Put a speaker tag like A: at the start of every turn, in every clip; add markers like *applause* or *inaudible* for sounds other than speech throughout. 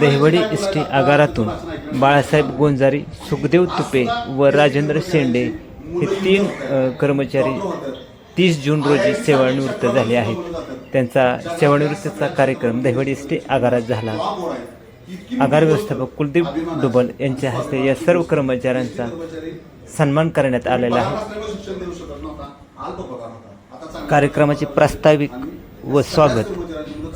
A: देहवडी S T आगारातून बाळासाहेब गोंजारी सुखदेव तुपे व राजेंद्र शेंडे हे तीन कर्मचारी तीस जून रोजी सेवानिवृत्त झाले आहेत. त्यांचा सेवानिवृत्तीचा कार्यक्रम दहिवडी एस टी आगारात झाला. आगार व्यवस्थापक कुलदीप डुबल यांच्या हस्ते या सर्व कर्मचाऱ्यांचा सन्मान करण्यात आलेला आहे. कार्यक्रमाचे प्रास्ताविक व स्वागत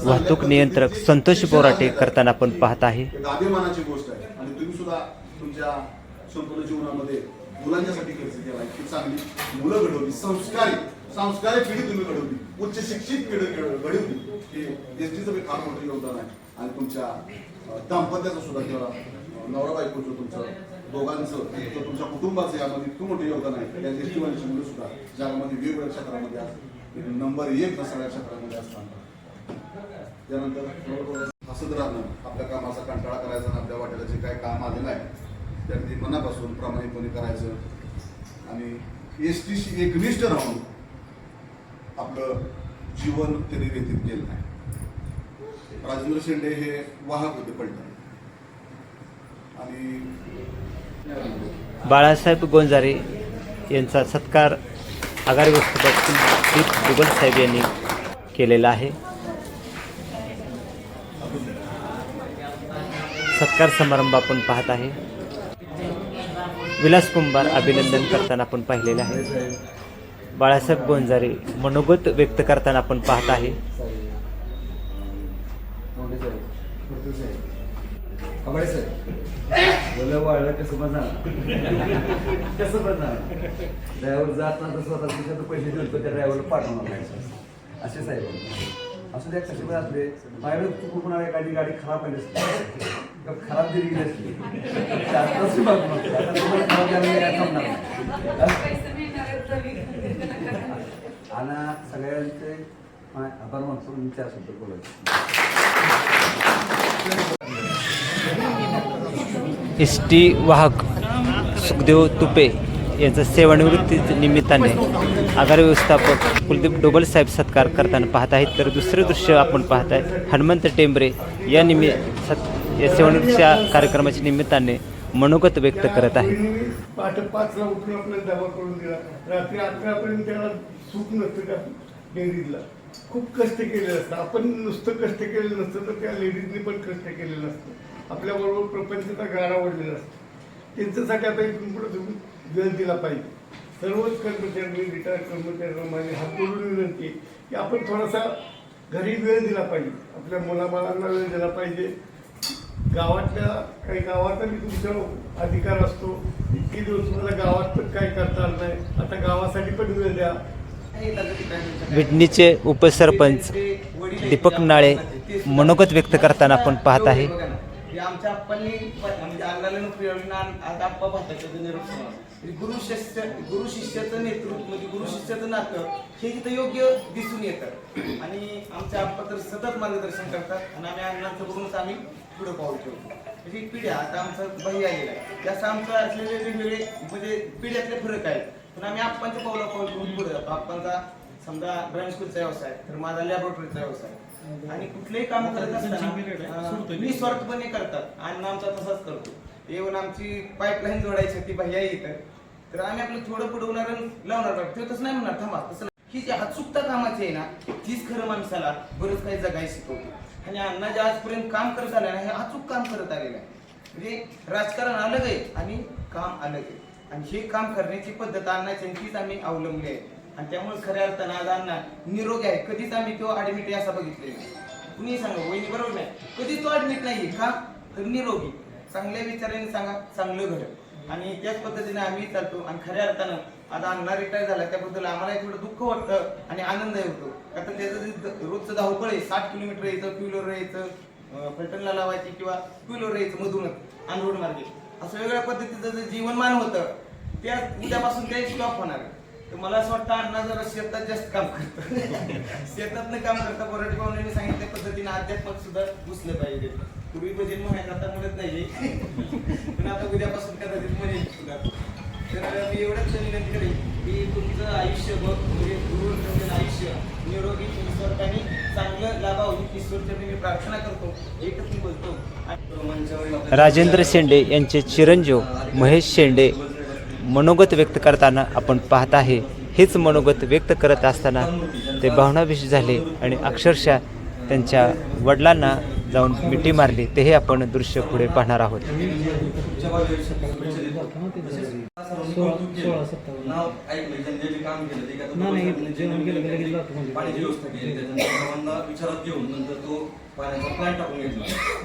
A: वाहतूक नियंत्रक संतोष बोराटे करताना आपण पाहत आहे.
B: एक अभिमानाची गोष्ट आहे. आणि तुम्ही सुद्धा तुमच्या संपूर्ण जीवनामध्ये मुलांच्यासाठी खर्च केला. की चांगली मुलं घडवली. संस्कारी संस्कारी पिढी तुम्ही घडवली. उच्च शिक्षित पिढी घड- घडवली. हे एसटीचं बी फार मोठं योगदान आहे. आणि तुमच्या दाम्पत्याचं सुद्धा किंवा नवरा बायकोचं तुमचं दोघांचं तुमच्या कुटुंबाचं यामध्ये इतकं मोठं योगदान आहे. त्या एसटी वाल्याची मुलं सुद्धा ज्यामध्ये वेगवेगळ्या क्षेत्रामध्ये आज नंबर एक सगळ्या क्षेत्रामध्ये असतात त्यानंतर हसत राहणं आपल्या कामाचा कंटाळा करायचा आणि आपल्या वाट्याला जे काय काम आलेलं आहे ते मनापासून प्रामाणिकपणे करायचं. आणि एस टीशी एकनिष्ठ राहून आपलं जीवन त्यांनी व्यतीत केलं आहे राजेंद्र शेंडे हे वाहक होते पडले आणि
A: बाळासाहेब गोंजारे यांचा सत्कार आगार व्यवस्थापक साहेब यांनी केलेला आहे. सत्कार समारंभ आपण पाहत आहे. विलास कुंभार अभिनंदन करताना आपण पाहिलेलं आहे. बाळासाहेब गोंजारे मनोगत व्यक्त करताना आपण पाहत आहे.
C: वाळलं ड्रायव्हर जात ना स्वतः पैसे त्या ड्रायव्हरला पाठवणार नाही असे साहेब असू द्या कसे पण असले माझ्याकडे चुकून एखादी गाडी खराब आली खराब जरी गेली असली? तर तसं बघ आणि सगळ्यांचे आभार मानतो मी शब्द बोलायचे.
A: एस टी वाहक सुखदेव तुपे यांचा सेवानिवृत्ती निमित्ताने आगार व्यवस्थापक कुलदीप डोबल साहेब सत्कार करताना पाहत आहेत. तर दुसरं दृश्य आपण पाहत आहे. हनुमंत टेंबरे या निमित्त सत् या सेवानिवृत्तीच्या कार्यक्रमाच्या निमित्ताने मनोगत व्यक्त करत आहे.
D: पहाटे पाचला उठून आपल्याला डबा करून दिला. रात्री अकरापर्यंत त्याला सुख नसतं त्या लेडीजला. खूप कष्ट केले असतं आपण नुसतं कष्ट केलेलं नसतं तर त्या लेडीजनी पण कष्ट केलेलं असतं. आपल्याबरोबर प्रपंचाचा गारा ओढलेला असतो. त्यांच्यासाठी आता इथून पुढे तुम्ही वेळ दिला पाहिजे. सर्वच कर्मचाऱ्यांनी रिटायर कर्मचाऱ्यांना माझी हात जोडून विनंती की आपण थोडासा घरी वेळ दिला पाहिजे. आपल्या मुलाबाळांना वेळ दिला पाहिजे. गावातल्या काही गावाचा बी तुमचा अधिकार असतो. इतके दिवस मला गावात पण काही करता आलं नाही. आता गावासाठी पण वेळ द्या.
A: विडणीचे उपसरपंच दीपक नाळे मनोगत व्यक्त करताना आपण पाहत आहे.
E: हे आमच्या म्हणजे लावली ना आता आप्पा निरोप समाज गुरु शिष्य गुरु शिष्याचं नेतृत्व म्हणजे गुरु शिष्याचं नातं हे इथं योग्य दिसून येतं आणि आमच्या आप्पा तर सतत मार्गदर्शन करतात आणि आम्ही अण्णांचं बघूनच आम्ही पुढे पाऊल ठेवतो. म्हणजे पिढ्या आता आमचं भाई आलेला आहे त्याचं आमचं असलेले वेगवेगळे म्हणजे पिढ्यातले फरक आहेत. पण आम्ही आप्पांच्या पावला पाऊल ठेवून पुढे जातो. आप्पांचा समजा ड्रॉइंग स्कूलचा व्यवसाय तर माझा लॅबोरेटरीचा व्यवसाय आणि कुठलेही काम करत असताना निस्वार्थपणे करतात. आणि आमचा तसाच करतो. येऊन आमची पाईपलाईन जोडायची ती भैया येतं तर आम्ही आपलं थोडं पुढवणार लावणार ते तसं नाही म्हणणार थांबा. तसं. ही जी अचूकता कामाची आहे ना तीच खरं माणसाला बरंच काही जगायला शिकवते आणि अण्णा जे आजपर्यंत काम करत आले ना हे अचूक काम करत आलेलं आहे. म्हणजे राजकारण अलग आहे आणि काम अलग आहे. आणि हे काम करण्याची पद्धत अण्णाची तीच आम्ही अवलंबली आहे. आणि त्यामुळे खऱ्या अर्थानं आज अण्णा निरोगी आहे. कधीच आम्ही तो ऍडमिट आहे असा बघितलेला नाही. कुणी सांगा वहिनी बरोबर नाही. कधीच तो ऍडमिट नाही का? तर निरोगी. चांगल्या विचाराने सांगा चांगलं घडत आणि त्याच पद्धतीने आम्ही चालतो. आणि खऱ्या अर्थानं आता अण्णा रिटायर झाला त्याबद्दल आम्हाला थोडं दुःख वाटतं आणि आनंदही होतो. का तर त्याचं जे रोजचं धावपळ आहे साठ किलोमीटर यायचं टू व्हीलर यायचं अं, लावायची किंवा टू व्हीलर यायचं मधूनच अनरोड मार्गे. असं वेगळ्या पद्धतीचं जे जीवनमान होतं त्या उद्यापासून ते स्टॉप होणार तर मला असं वाटतं अण्णा जरा शेतात जास्त काम करतं *laughs* शेतातनं काम करता बोराटी पाहुण्यांनी सांगितल्या पद्धतीने अध्यात्मात सुद्धा घुसलं पाहिजे. पूर्वी भजन म्हणायचं आता म्हणत नाही. *laughs* पण आता उद्यापासून कदाचित म्हणेल सुद्धा. तर मी एवढंच विनंती करेन की तुमचं आयुष्य बघ म्हणजे गुरु आयुष्य. निरोगी निस्वार्थाने चांगलं लाभावं ही मी प्रार्थना करतो एकच मी बोलतो.
A: राजेंद्र शेंडे यांचे चिरंजीव महेश शेंडे मनोगत व्यक्त करताना आपण पाहत आहे. हेच मनोगत व्यक्त करत असताना ते भावनाविष झाले आणि अक्षरशः त्यांच्या वडिलांना जाऊन मिठी मारली तेही आपण दृश्य पुढे पाहणार आहोत
C: नाव ऐकलं त्यांनी काम केलं पाण्याची विचारात घेऊन नंतर तो पाण्याचा प्लॅन टाकून घेतला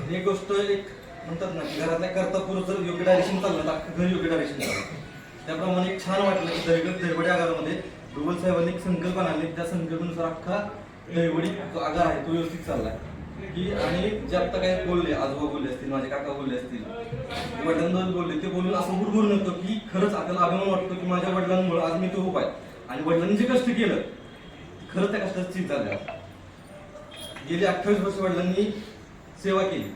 C: ही गोष्ट एक म्हणतात ना की घरातल्या करता पुरं जर योग्य डायरेक्शन चाललं तर घर योग्य डायरेक्शन चाललं त्याप्रमाणे एक छान वाटलं की दहिवड दहिवडी आगारामध्ये गुगल साहेबांनी एक संकल्पना आणली त्या संकल्पनेनुसार अख्खा दहिवडी जो आगार आहे तो व्यवस्थित चाललाय की आणि जे आता काही बोलले आजोबा बोलले असतील माझे काका बोलले असतील वडिलांबद्दल बोलले ते बोलून असं गुरगुरून नव्हतं की खरंच आपल्याला अभिमान वाटतो की माझ्या वडिलांमुळे आज मी तो उभा आहे. आणि वडिलांनी जे कष्ट केलं खरंच त्या कष्टाची चीज झाली. गेली अठ्ठावीस वर्ष वडिलांनी सेवा केली.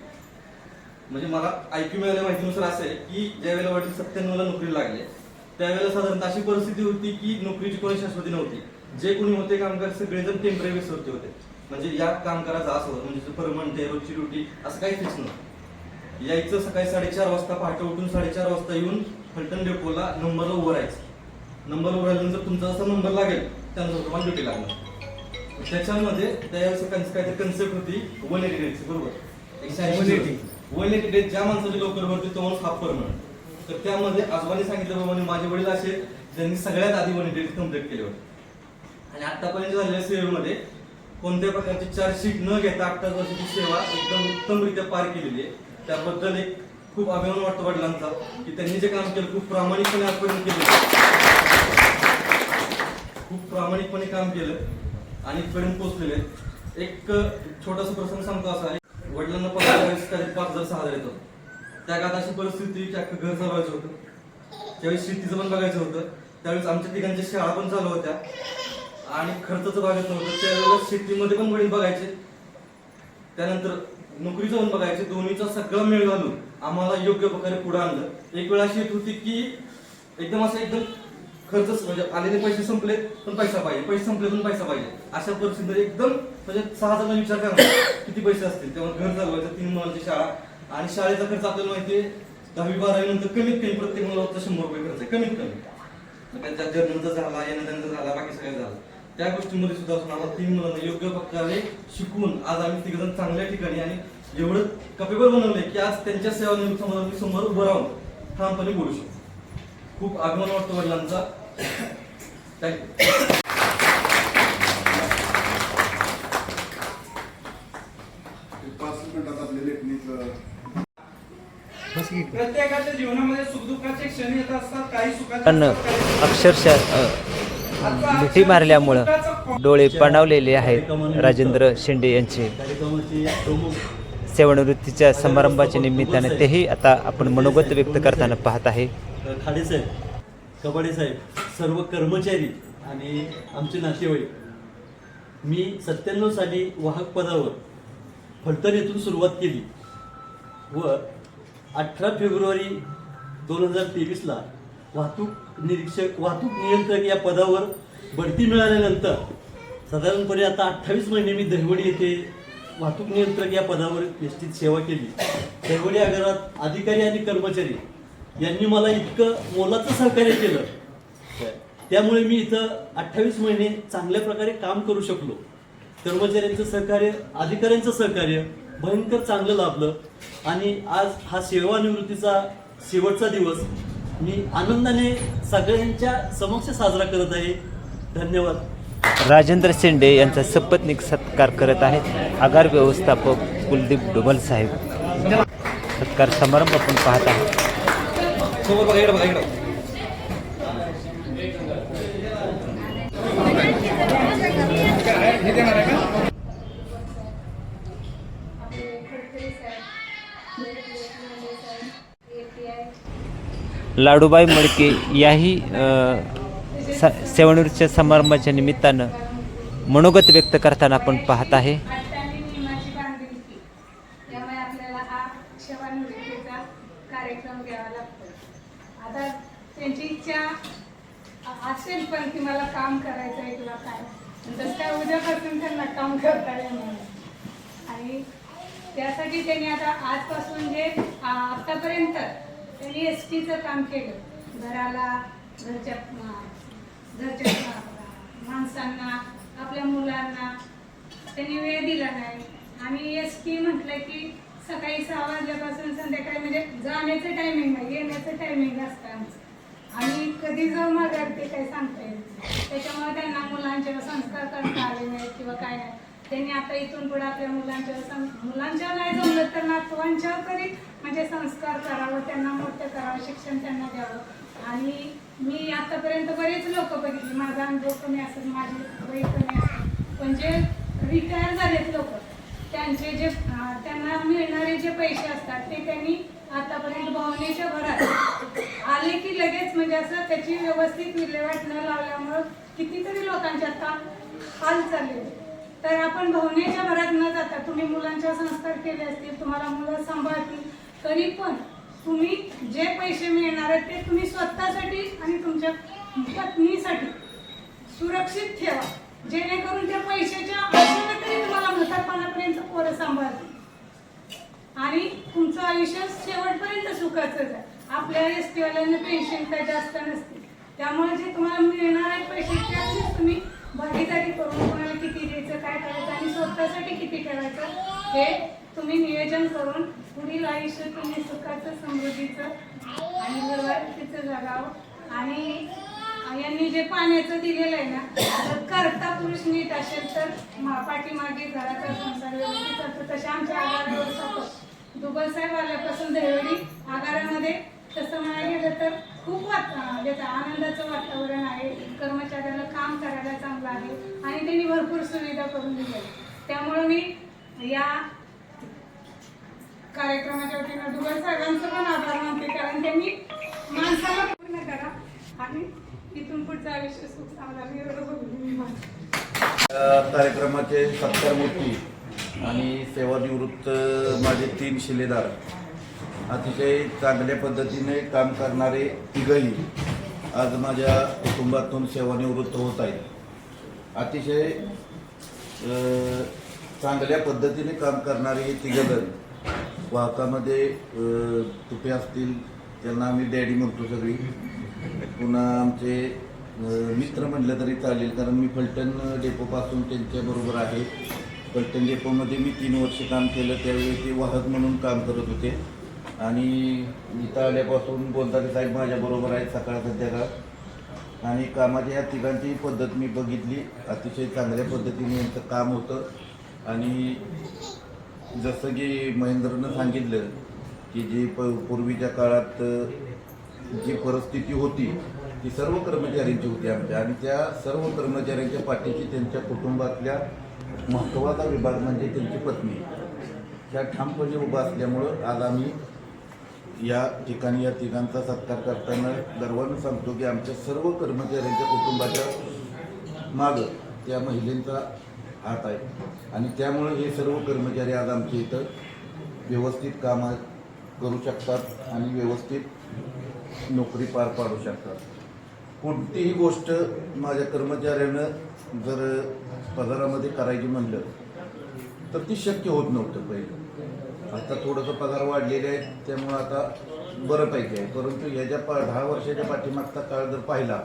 C: म्हणजे मला ऐकू मिळाल्या माहितीनुसार असं आहे की ज्या वेळेला वडील सत्त्याण्णवला नोकरी लागले त्यावेळेला साधारणतः अशी परिस्थिती होती की नोकरीची कोणी शाश्वती नव्हती. जे कोणी होते कामगार सगळेजण टेंपररी बेसवरती होते. म्हणजे या कामगाराचा असं होतं. म्हणजे परमनंट आहे रोजची ड्युटी असं काही फिक्स नव्हतं यायचं सकाळी साडेचार वाजता पहाटे उठून साडेचार वाजता येऊन फलटण डेपोला नंबरला उभं राहायचं. नंबर उभं राहिल्यानंतर तुमचा जसा नंबर लागेल त्यानुसार तुम्हाला ड्युटी लागणार. त्याच्यामध्ये त्यावेळेस काहीतरी कन्सेप्ट होती वन एटी डेटची बरोबर? एकशे वन एटी डेट ज्या माणसाची लवकर भरते तो माणूस हाफ परमनंट तर त्यामध्ये आजोबांनी सांगितल्याप्रमाणे माझे वडील असे ज्यांनी सगळ्यात आधी वन एटी डेट कंप्लीट केले होते. आणि आतापर्यंत झालेल्या सेवेमध्ये कोणत्या प्रकारची चार्जशीट न घेता अठ्ठावीस वर्षाची सेवा एकदम उत्तमरित्या पार केलेली आहे. त्याबद्दल एक खूप अभिमान वाटतो वडिलांचा की त्यांनी जे काम केलं खूप प्रामाणिकपणे आजपर्यंत केलं खूप प्रामाणिकपणे काम केलं आणि इथपर्यंत पोहोचलेले एक छोटासा प्रसंग सांगतो असा. आहे वडिलांना पगार त्यावेळेस पाच हजार सहा हजार येतो. त्या काळात अशी परिस्थिती की अख्खं घर चालवायचं होतं. त्यावेळेस शेतीचं पण बघायचं होतं. त्यावेळेस आमच्या तिघांच्या शाळा पण चालू होत्या. आणि खर्चाचं बघायचं नव्हतं. त्यावेळेला शेतीमध्ये पण वडील बघायचे. त्यानंतर नोकरीचं पण बघायचे. दोन्हीचा सगळा मेळ घालून आम्हाला योग्य प्रकारे पुढे आणलं. एक वेळ अशी येत होती की एकदम असं एकदम खर्च म्हणजे आलेले पैसे संपले पण पैसा पाहिजे. पैसे संपले पण पैसा पाहिजे. अशा परिस्थितीमध्ये एकदम म्हणजे सहा जण विचार करा किती पैसे असतील? तेव्हा घर चालवायचं तीन मुलांची शाळा. आणि शाळेचा खर्च आपल्याला माहिती आहे दहावी बारावी नंतर कमीत कमी प्रत्येक मुलाचा शंभर रुपये खर्च आहे. कमीत कमी. म्हणजे मग त्यांच्या जर्नलचा झाला येण्याचा झाला बाकी सगळं झालं. त्या गोष्टींमध्ये सुद्धा असून आम्हाला तीन मुलांना योग्य प्रकारे शिकवून आज आम्ही तिघजण चांगल्या ठिकाणी आणि एवढं कपेबल बनवलंय की आज त्यांच्या सेवानिवृत्त मी समोर उभं राहून ठामपणे बोलू शकतो. खूप अभिमान वाटतो वडिलांचा. थँक्यू
E: प्रत्येकाच्या जीवनामध्ये सुखदुःखाचे क्षण येत असतात काही सुखाचे
A: अक्षरशः मिठी मारल्यामुळं डोळे पाणावलेले आहेत राजेंद्र शेंडे यांचे. सेवानिवृत्तीच्या समारंभाच्या निमित्ताने तेही आता आपण मनोगत व्यक्त करताना पाहत आहे.
F: खाडे साहेब कबाडे साहेब सर्व कर्मचारी आणि आमचे नातेवाईक मी सत्त्याण्णव साली वाहक पदावर फलटण येथून सुरुवात केली व अठरा फेब्रुवारी दोन हजार तेवीसला वाहतूक निरीक्षक वाहतूक नियंत्रक या पदावर बढती मिळाल्यानंतर साधारणपणे आता अठ्ठावीस महिने मी दहिवडी येथे वाहतूक नियंत्रक या पदावर निश्चित सेवा केली. दहिवडी आगारात अधिकारी आणि कर्मचारी यांनी मला इतकं मोलाचं सहकार्य केलं. त्यामुळे मी इथं अठ्ठावीस महिने चांगल्या प्रकारे काम करू शकलो. कर्मचाऱ्यांचं सहकार्य अधिकाऱ्यांचं सहकार्य भयंकर चांगलं लाभलं आणि आज हा सेवानिवृत्तीचा शेवटचा दिवस मी आनंदाने सगळ्यांच्या समक्ष साजरा करत आहे. धन्यवाद.
A: राजेंद्र शेंडे यांचा सपत्नीक सत्कार करत आहेत आगार व्यवस्थापक कुलदीप डोबल साहेब. सत्कार समारंभ आपण पाहत आहोत. लाडूबाई मडके याही स- सेवानिवृत्तीच्या समारंभाच्या निमित्तानं मनोगत व्यक्त करताना आपण पाहत आहे
G: अष्टांगी नियमाची बांधिलकी त्यामुळे आपल्याला हा सेवानिवृत्तीचा कार्यक्रम घ्यावा लागतो आता त्यांची इच्छा अ- असेल पण की मला काम करायचं आहे किंवा काय पण तसं काय उद्यापासून त्यांना काम काम करता येणार आणि त्यासाठी त्यांनी आता आजपासून जे आ, आतापर्यंत त्यांनी सगळं काम केलं. घराला घरच्या घरच्या माणसांना आपल्या मुलांना. त्यांनी वेळ दिला नाही. आणि एस टी म्हटलं की सकाळी सहा वाजल्यापासून संध्याकाळी म्हणजे जाण्याचं टायमिंग नाही येण्याचं टायमिंग असतं आमचं. आणि कधी जाऊ माघार ते काही सांगता येईल त्याच्यामुळे त्यांना मुलांचे संस्कार करता आले नाहीत किंवा काय नाही. त्यांनी आता इथून पुढे आपल्या मुलांच्या सं- नाही जमलं तर नातवांच्यावर तरी म्हणजे संस्कार करावं त्यांना मोठं करावं शिक्षण त्यांना द्यावं. आणि मी आतापर्यंत बरेच लोक बघितले. माझा अनुभव कमी असेल माझी वय कमी असेल. पण जे रिटायर झालेत लोक त्यांचे जे त्यांना मिळणारे जे पैसे असतात ते त्यांनी आतापर्यंत भावनेच्या भरात आले की लगेच म्हणजे असं त्याची व्यवस्थित विल्हेवाट न लावल्यामुळं कितीतरी लोकांच्या आता हाल चालले. तर आपण भावनेच्या भरात न जाता तुम्ही मुलांच्या संस्कार केले असतील तुम्हाला मुलं सांभाळतील तरी पण तुम्ही जे पैसे मिळणार आहेत ते तुम्ही स्वतःसाठी आणि तुमच्या पत्नीसाठी सुरक्षित ठेवा. जेणेकरून त्या पैशाच्या आशेने तरी तुम्हाला म्हातारपणापर्यंत पोरं सांभाळतील. आणि तुमचं आयुष्य शेवटपर्यंत सुखाचं आहे आपल्या एस टीवाल्यांना पेन्शन काय जास्त नसते. त्यामुळे जे तुम्हाला मिळणार आहे पैसे त्यातच तुम्ही भागीदारी करून तुम्हाला किती द्यायचं काय करायचं आणि स्वतःसाठी किती ठेवायचं हे तुम्ही नियोजन करून पुढील आयुष्य तुम्ही सुखाचं समृद्धीचं आणि व्यवहारिकतेचं जगावं. आणि यांनी जे पाण्याचं दिलेलं आहे ना तर करता पुरुष नीट असेल तर पाठीमागे घराचा संसार व्यवस्थित तसे आमच्या आगारावर सतत दुबल साहेब आल्यापासून दहिवडी आगारामध्ये तसं म्हणायला गेलं तर खूप वाटतं ज्याचं आनंदाचं वातावरण आहे कर्मचाऱ्याला काम करायला चांगलं आहे आणि त्यांनी भरपूर सुविधा करून दिल्या. त्यामुळे मी या कार्यक्रमाच्या वतीनं दुबळ साहेबांचं पण आभार मानते कारण त्यांनी माणसाला पूर्ण करा आणि इथून पुढचं आयुष्य सुख चांगला मी कार्यक्रमाचे
H: या कार्यक्रमाचे आणि सेवानिवृत्त माझे तीन शिलेदार अतिशय चांगल्या पद्धतीने काम करणारे तिघही आज माझ्या कुटुंबातून सेवानिवृत्त होत आहेत. अतिशय चांगल्या पद्धतीने काम करणारे हे तिघजण वाहकामध्ये तुपे असतील त्यांना आम्ही डॅडी म्हणतो सगळी. पुन्हा आमचे मित्र म्हटलं तरी चालेल कारण मी फलटण डेपोपासून त्यांच्याबरोबर आहे. फलटण डेपोमध्ये मी तीन वर्ष काम केलं त्यावेळी ते वाहक म्हणून काम करत होते. आणि इथं आल्यापासून गोंधारे साहेब माझ्याबरोबर आहेत सकाळ संध्याकाळ आणि कामाच्या या तिघांची पद्धत मी बघितली. अतिशय चांगल्या पद्धतीने यांचं काम होतं. आणि जसं की महेंद्रनं सांगितलं की जी प पूर्वीच्या काळात जी परिस्थिती होती ती सर्व कर्मचाऱ्यांची होती आमच्या. आणि त्या सर्व कर्मचाऱ्यांच्या पाठीशी त्यांच्या कुटुंबातल्या महत्त्वाचा विभाग म्हणजे त्यांची पत्नी. त्या ठामपणे उभा असल्यामुळं आज आम्ही या ठिकाणी या तिघांचा सत्कार करताना गर्वानं सांगतो की आमच्या सर्व कर्मचाऱ्यांच्या कुटुंबाच्या मागं त्या महिलेंचा हात आहे. आणि त्यामुळे हे सर्व कर्मचारी आज आमच्या इथं व्यवस्थित कामं करू शकतात आणि व्यवस्थित नोकरी पार पाडू शकतात. कोणतीही गोष्ट माझ्या कर्मचाऱ्यानं जर पगारामध्ये करायची म्हणलं तर ती शक्य होत नव्हतं पहिलं. आता थोडंसं पगार वाढलेले आहेत त्यामुळं आता बऱ्यापैकी आहे. परंतु ह्याच्या पा दहा वर्षाच्या पाठीमागचा काळ जर पाहिला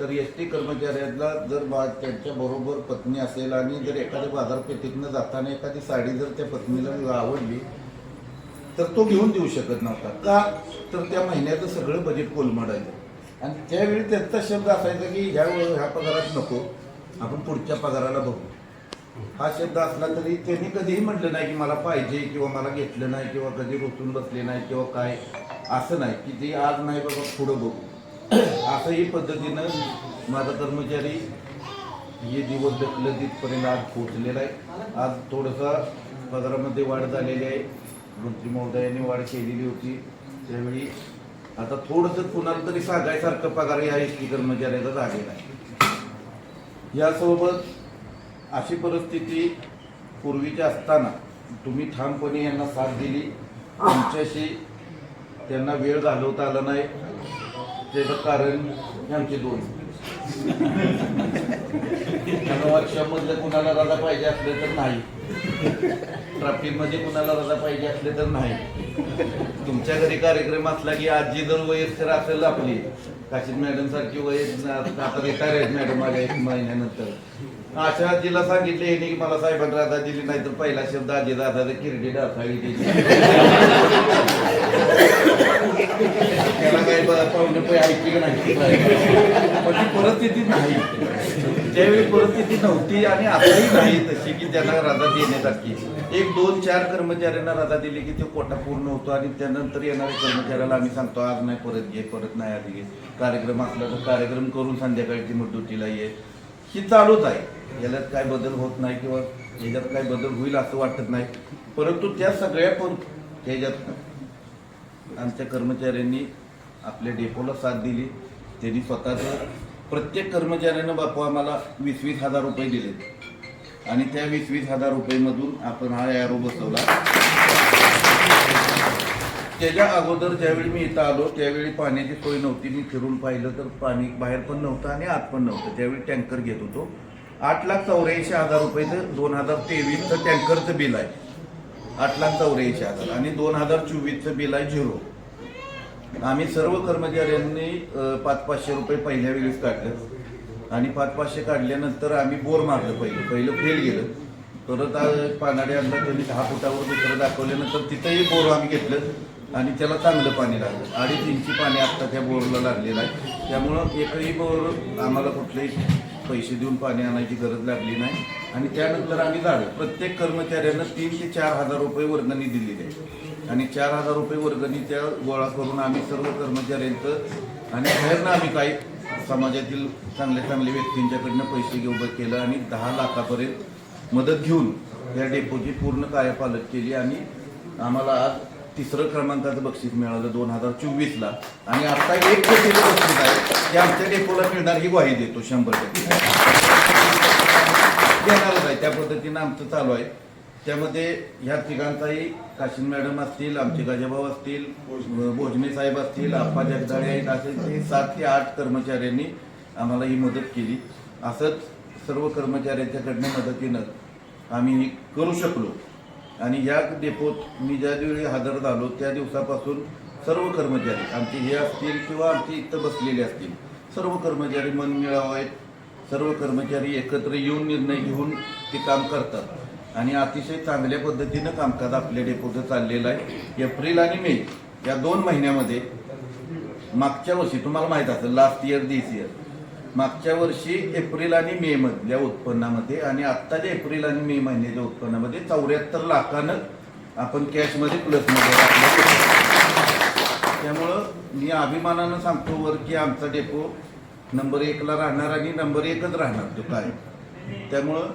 H: तर एस टी कर्मचाऱ्याला जर बा त्यांच्याबरोबर पत्नी असेल आणि जर एखाद्या बाजारपेठेतनं जाताना एखादी साडी जर त्या पत्नीला आवडली तर तो घेऊन देऊ शकत नव्हता. का? तर त्या महिन्याचं सगळं बजेट कोलमडायचं आणि त्यावेळी त्यांचा शब्द असायचा की ह्या ह्या पगारात नको आपण पुढच्या पगाराला बघू. हा शब्द असला तरी त्यांनी कधीही म्हटलं नाही की मला पाहिजे किंवा मला घेतलं नाही किंवा कधी रोचून बसले नाही किंवा काय. असं नाही की ते आज नाही बाबा पुढं बघू. असंही पद्धतीनं माझा कर्मचारी हे दिवस ढकलं तिथपर्यंत आज पोहोचलेला आहे. आज थोडंसा पगारामध्ये वाढ झालेली आहे. मंत्री महोदयांनी वाढ केलेली होती. त्यावेळी आता थोडंसं कुणाला तरी सांगायसारखं पगार या एस टी कर्मचाऱ्याचा झालेला आहे. यासोबत अशी परिस्थिती पूर्वीची असताना तुम्ही ठामपणे यांना साथ दिली. तुमच्याशी त्यांना वेळ घालवता आला नाही. त्याचं कारण आमचे दोन. वर्षामधलं कुणाला रजा पाहिजे असले तर नाही. ट्रॅफिकमध्ये कुणाला रजा पाहिजे असले तर नाही. तुमच्या घरी कार्यक्रम असला की आजी जर वयस्कर असेल आपली. काशीद मॅडम सारखी वय आता रिटायर आहेत मॅडम माझ्या एक महिन्यानंतर. अशा आजीला सांगितले यांनी की मला साहेबांना राधा दिली नाही तर पहिला शब्द आजी दादा किरडी डासाळी दिली. त्याला काही पाहुणे ऐकली नाही? पण ती परिस्थिती नाही. त्यावेळी परिस्थिती नव्हती आणि आताही नाही तशी की त्यांना रजा देण्यासारखी एक दोन चार कर्मचाऱ्यांना राधा दिली की तो कोटा पूर्ण होतो आणि त्यानंतर येणाऱ्या कर्मचाऱ्याला आम्ही सांगतो आज नाही परत घे परत नाही आधी घे कार्यक्रम असला तर कार्यक्रम करून संध्याकाळची मुद्दुटीला ये. ही चालूच आहे. याच्यात काय बदल होत नाही किंवा याच्यात काय बदल होईल असं वाटत नाही. परंतु त्या सगळ्या पण ह्याच्यात आमच्या कर्मचाऱ्यांनी आपल्या डेपोला साथ दिली. त्यांनी स्वतःचं प्रत्येक कर्मचाऱ्यानं बापू आम्हाला वीस वीस हजार रुपये दिले. आणि त्या वीस वीस हजार रुपयेमधून आपण हा एरो बसवला. त्याच्या अगोदर ज्यावेळी मी इथं आलो त्यावेळी पाण्याची सोय नव्हती. मी फिरून पाहिलं तर पाणी बाहेर पण नव्हतं आणि आत पण नव्हतं. त्यावेळी टँकर घेत होतो आठ लाख चौऱ्याऐंशी हजार रुपयेचं दोन हजार तेवीसचं टँकरचं बिल आहे. आठ लाख चौऱ्याऐंशी हजार. आणि दोन हजार चोवीसचं बिल आहे झिरो. आम्ही सर्व कर्मचाऱ्यांनी पाच पाचशे रुपये पहिल्या वेळेस काढलं. आणि पाच पाचशे काढल्यानंतर आम्ही बोर मारलं पहिलं. पहिलं फेल गेलं. परत आ, पानाडे आणलं त्यांनी दहा फुटावर दुसरं दाखवल्यानंतर तिथंही बोर आम्ही घेतलं. आणि त्याला चांगलं पाणी लागलं. अडीच इंची पाणी आत्ता त्या बोरला लागलेलं आहे. त्यामुळं एकही बोर आम्हाला कुठलंही पैसे देऊन पाणी आणायची गरज लागली नाही. आणि त्यानंतर आम्ही झालं प्रत्येक कर्मचाऱ्यानं तीन ते चार हजार रुपये वर्गणी दिलेली आहे. आणि चार हजार रुपये वर्गणी त्या गोळा करून आम्ही सर्व कर्मचाऱ्यांचं आणि बाहेरनं आम्ही काही समाजातील चांगल्या चांगल्या व्यक्तींच्याकडनं पैसे घेऊ केलं आणि दहा लाखापर्यंत मदत घेऊन या डेपोची पूर्ण कार्यपालक केली आणि आम्हाला आज तिसरं क्रमांकाचं बक्षीस मिळालं दोन हजार चोवीसला. आणि आता एक कोटीचं बक्षीस आहे ते आमच्या डेपोला मिळणार ही ग्वाही देतो शंभर टक्के. आहे त्या पद्धतीनं आमचं चालू आहे. त्यामध्ये ह्या तिघांचाही काशीन मॅडम असतील आमचे गजाभाऊ असतील भोजने साहेब असतील आप्पा जगदाळे आहेत असे ते सात ते आठ कर्मचाऱ्यांनी आम्हाला ही मदत केली. असंच सर्व कर्मचाऱ्यांच्याकडनं मदतीनं आम्ही करू शकलो. आणि या डेपोत मी ज्या वेळी हजर झालो त्या दिवसापासून सर्व कर्मचारी आमचे हे असतील किंवा आमचे इथं बसलेले असतील सर्व कर्मचारी मन मिळावं आहेत सर्व कर्मचारी एकत्र येऊन निर्णय घेऊन ते काम करतात. आणि अतिशय चांगल्या पद्धतीनं कामकाज आपल्या डेपोचं चाललेलं आहे. एप्रिल आणि मे या दोन महिन्यामध्ये मागच्या वर्षी तुम्हाला माहीत असेल लास्ट इयर दिस इयर मागच्या वर्षी एप्रिल आणि मे मधल्या उत्पन्नामध्ये आणि आत्ताच्या एप्रिल आणि मे महिन्याच्या उत्पन्नामध्ये चौऱ्याहत्तर लाखानं आपण कॅशमध्ये प्लसमध्ये त्यामुळं मी अभिमानानं सांगतो वर की आमचा डेपो नंबर एकला राहणार आणि नंबर एकच राहणार तो काय. त्यामुळं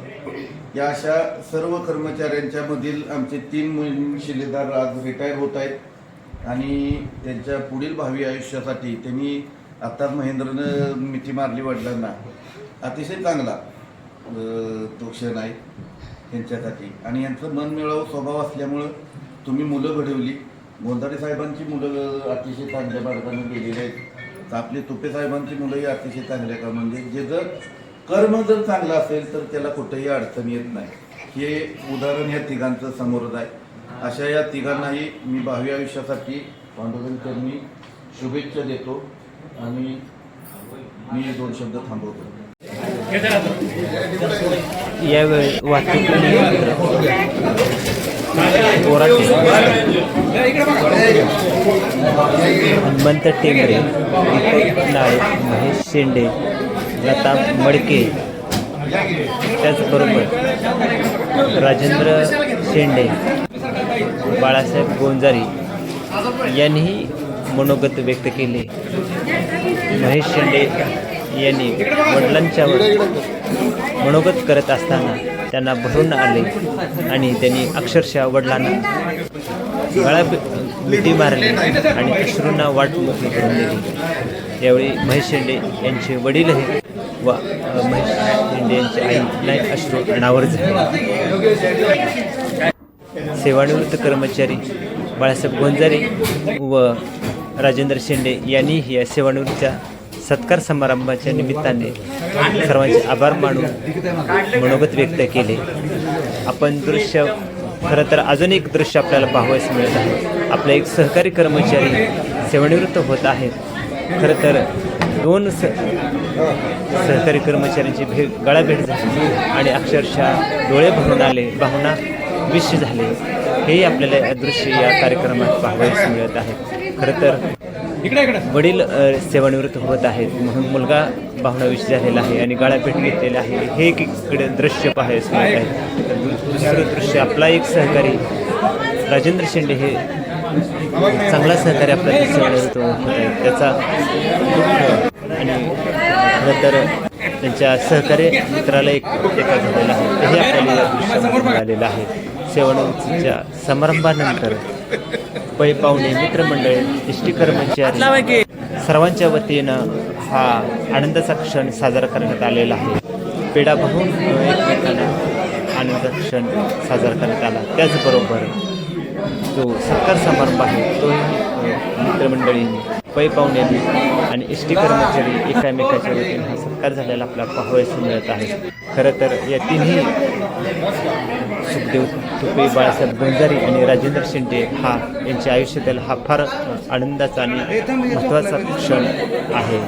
H: या अशा सर्व कर्मचाऱ्यांच्या मधील आमचे तीन मुलीं शिलेदार आज रिटायर होत आहेत. आणि त्यांच्या पुढील भावी आयुष्यासाठी त्यांनी आत्ताच महेंद्रनं मिठी मारली वडिलांना. अतिशय चांगला तो क्षण आहे त्यांच्यासाठी. आणि यांचं मन मिळावं स्वभाव असल्यामुळं तुम्ही मुलं घडवली. गोंधारे साहेबांची मुलं अतिशय चांगल्या मार्गाने गेलेली आहेत. आपले तुपे साहेबांची मुलंही अतिशय चांगल्या का म्हणजे जे जर कर्म जर चांगलं असेल तर त्याला कुठेही अडचण येत नाही. हे उदाहरण या तिघांचं समोरच आहे. अशा या तिघांनाही मी भावी आयुष्यासाठी पांडुरंगांनी शुभेच्छा देतो. आणि मी दोन शब्द थांबवतो.
A: यावेळी वाहतूक हनुमंत टेंबरे दीपक नाळे महेश शेंडे लता मडके त्याचबरोबर राजेंद्र शेंडे बाळासाहेब गोंजारी यांनीही मनोगत व्यक्त केले. महेश शेंडे यांनी वडिलांच्या मनोगत करत असताना त्यांना भरून आले आणि त्यांनी अक्षरशः वडिलांना गळा मिठी मारली आणि अश्रूंना वाट मोकळी करून दिली. यावेळी महेश शेंडे यांचे वडीलही व महेश शेंडे यांची आई नाही अश्रू अनावर झाले. सेवानिवृत्त कर्मचारी बाळासाहेब गोंजारे व राजेंद्र शेंडे यांनी या सेवानिवृत्तीच्या सत्कार समारंभाच्या निमित्ताने सर्वांचे आभार मानून मनोगत व्यक्त केले. आपण दृश्य खरं तर अजून एक दृश्य आपल्याला पाहावयास मिळत आहे. आपला एक सहकारी कर्मचारी सेवानिवृत्त होत आहेत. खरं तर दोन स सहकारी कर्मचाऱ्यांची भेट गळाभेट झाली आणि अक्षरशः डोळे भरून आले भावना विश झाले. हेही आपल्याला दृश्य या कार्यक्रमात पाहावयास मिळत आहे. खरं तर वडील सेवानिवृत्त होत आहेत म्हणून मुलगा भावनाविष झालेला आहे आणि गाळाभेट घेतलेला आहे. हे एक इकडे दृश्य पाहायला मिळत आहे. तर दुसरं दृश्य आपला एक सहकारी राजेंद्र शेंडे हे चांगला सहकारी आपला सेवानिवृत्त होत आहे त्याचा आणि तर त्यांच्या सहकार्य मित्राला एक टेका झालेला आहे. हे आपल्याला या दृश्यामध्ये मिळालेलं आहे. सेवानिवृत्तीच्या समारंभानंतर पै पाहुणे मित्रमंडळ एस टी कर्मचारी सर्वांच्या वतीनं हा आनंदाचा क्षण साजरा करण्यात आलेला आहे. पेढा पाहून एकमेकांना आनंदाचा क्षण साजरा करण्यात आला. त्याचबरोबर जो सत्कार समारंभ आहे तोही मित्रमंडळींनी पै पाहुण्यांनी आणि एस टी कर्मचारी एकामेकाच्या वतीनं हा सत्कार झालेला आपल्याला पाहावयास मिळत आहे. खरं तर या तिन्ही सुखदेव तुपे बाळासाहेब गोंजारी आणि राजेंद्र शिंदे हा यांच्या आयुष्यातील हा फार आनंदाचा आणि महत्त्वाचा क्षण आहे.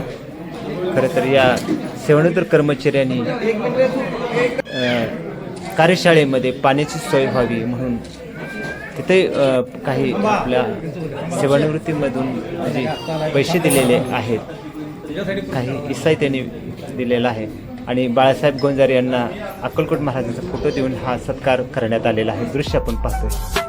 A: खरं तर या सेवानिवृत्त कर्मचाऱ्यांनी कार्यशाळेमध्ये पाण्याची सोय व्हावी म्हणून तिथे काही आपल्या सेवानिवृत्तीमधून म्हणजे पैसे दिलेले आहेत काही इसाई त्यांनी दिलेला आहे. आणि बाळासाहेब गोंजारे यांना अक्कलकोट महाराजांचा फोटो देऊन हा सत्कार करण्यात आलेला आहे. दृश्य आपण पाहतोय.